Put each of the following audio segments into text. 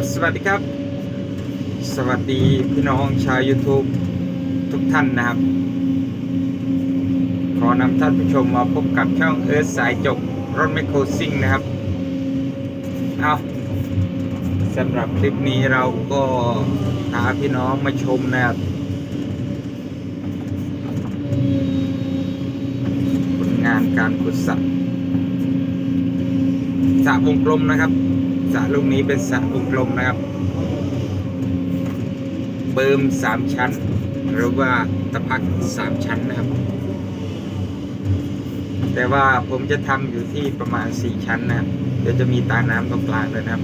ับสวัสดีครับ สวัสดีพี่น้องชาว YouTube ทุกท่านนะครับ ขอนำท่านผู้ชมมาพบกับช่องเอิร์ธสายจกรถแมโครซิ่งนะครับ เอาสำหรับคลิปนี้เราก็พาพี่น้องมาชมนะครับผลงานการขุดสระสระวงกลมนะครับ สระลูกนี้เป็นสระวงกลมนะครับเบิมสามชั้น หรือว่าตะพักสามชั้นนะครับ แต่ว่าผมจะทำอยู่ที่ประมาณสี่ชั้นนะครับเดี๋ยวจะมีตาน้ำตรงกลางเลยนะครับ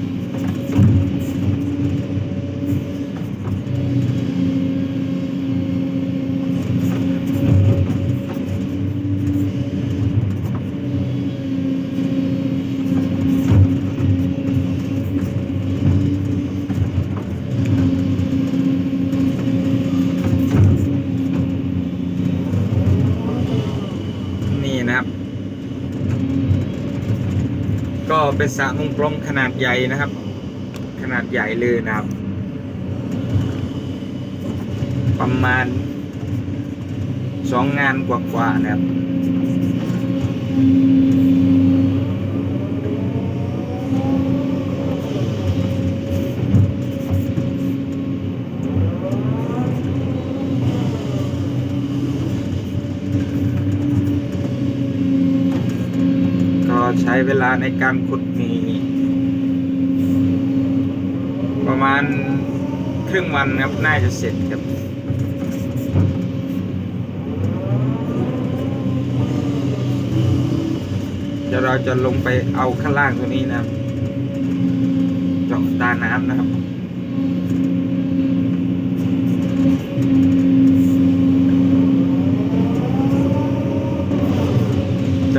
ก็เป็นสระวงกลมขนาดใหญ่นะครับ ขนาดใหญ่เลยนะครับ ประมาณสองงานกว่าๆนะครับ ก็ใช้ เวลาในการขุดมีประมาณครึ่งวันครับ น่าจะเสร็จครับเดี๋ยวเราจะลงไปเอาข้างล่างตัวนี้นะครับเจาะตาน้ำนะครับ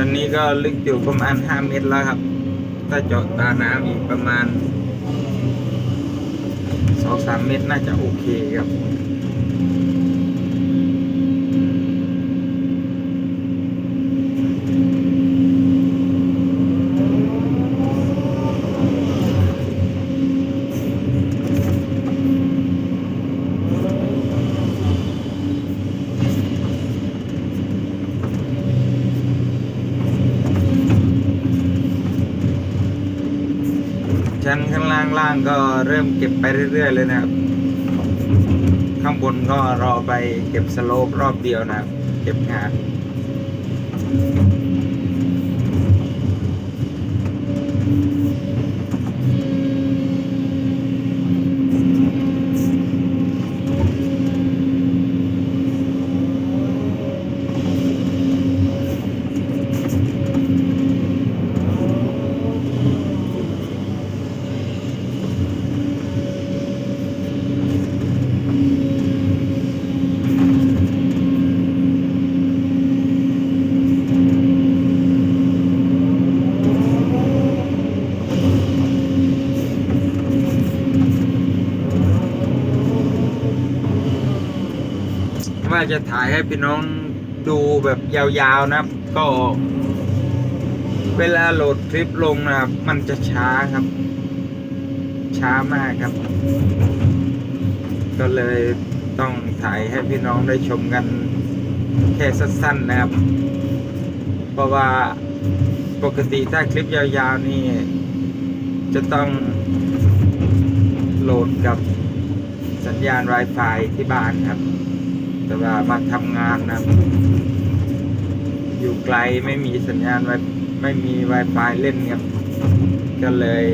ตอนนี้ก็ลึกอยู่ประมาณ 5 เมตรแล้วครับ ถ้าเจาะตาน้ำอีกประมาณ 2-3 เมตรน่าจะโอเคครับ ล่างล่างก็เริ่มเก็บไปเรื่อย ๆ เลยนะครับ ข้างบนก็รอไปเก็บสโลปรอบเดียวนะครับ เก็บงาน ว่าจะถ่ายให้พี่น้องดูแบบยาวๆนะครับก็ เวลาโหลดคลิปลงนะครับมันจะช้าครับ ช้ามากครับ ก็เลยต้องถ่ายให้พี่น้องได้ชมกันแค่สั้นๆนะครับ เพราะว่าปกติถ้าคลิปยาวๆนี่ จะต้องโหลดกับสัญญาณ Wi-Fi ที่บ้านครับ แต่ว่ามาทำงานนะอยู่ไกลไม่มีสัญญาณไวไม่มี Wi-Fi เล่นครับก็เลย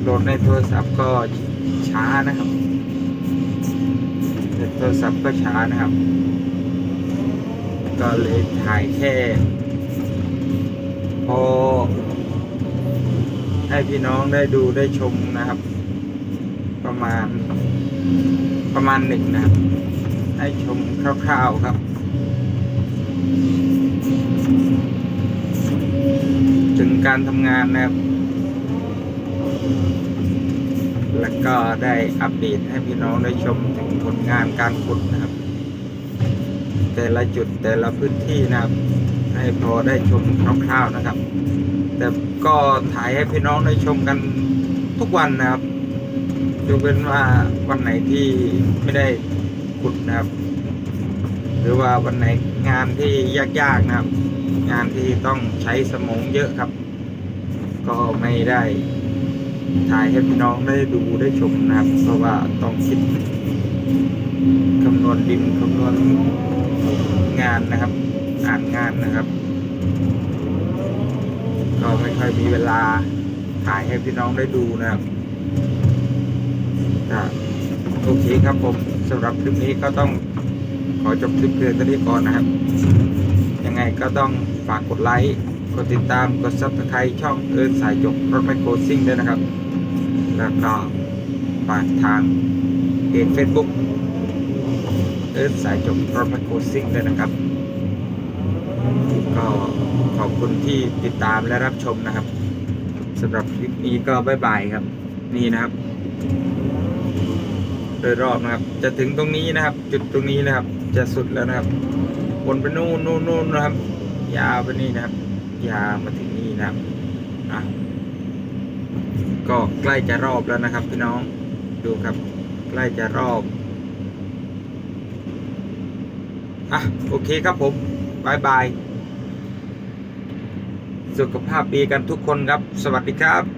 โหลดในโทรศัพท์ก็ช้านะครับในโทรศัพท์ก็ช้านะครับ ก็เลยถ่ายแค่ พอ ให้พี่น้องได้ดูได้ชมนะครับ ประมาณ ประมาณหนึ่งนะครับ ให้ชมคร่าวๆครับ ถึงการทำงานนะครับ แล้วก็ได้อัปเดตให้พี่น้องได้ชมถึงผลงานการขุดนะครับ แต่ละจุดแต่ละพื้นที่นะครับ ให้พอได้ชมคร่าวๆนะครับ แต่ก็ถ่ายให้พี่น้องได้ชมกันทุกวันนะครับ ยกเว้นว่าวันไหนที่ไม่ได้ขุดนะครับ หรือว่าวันไหนงานที่ยากๆนะครับ งานที่ต้องใช้สมองเยอะครับ ก็ไม่ได้ถ่ายให้พี่น้องได้ดูได้ชมนะครับ เพราะว่าต้องคิดคำนวณดินคำนวณงานนะครับ อ่านงานนะครับ ก็ไม่ค่อยมีเวลาถ่ายให้พี่น้องได้ดูนะครับ โอเคครับผมสำหรับคลิปนี้ก็ต้องขอจบคลิปเพียงเท่านี้ก่อนนะครับ ยังไงก็ต้องฝากกดไลค์กดติดตามกดซับสไครต์ช่องเอิร์นสายจบรถไมโครซิ่งด้วยนะครับ แล้วก็ฝากทางเพจเฟซบุ๊กเอิร์นสายจบรถไมโครซิ่งด้วยนะครับ ก็ขอบคุณที่ติดตามและรับชมนะครับสำหรับคลิปนี้ก็บ๊ายบายครับ นี่นะครับ โดยรอบนะครับ จะถึงตรงนี้นะครับ จุดตรงนี้นะครับ จะสุดแล้วนะครับวนไปนู่นนู่นนู่นนะครับ ยาวไปนี่นะครับ ยาวมาถึงนี่นะครับอะก็ใกล้จะรอบแล้วนะครับ พี่น้องดูครับ ใกล้จะรอบอะโอเคครับผมบายบาย สุขภาพดีกันทุกคนครับ สวัสดีครับ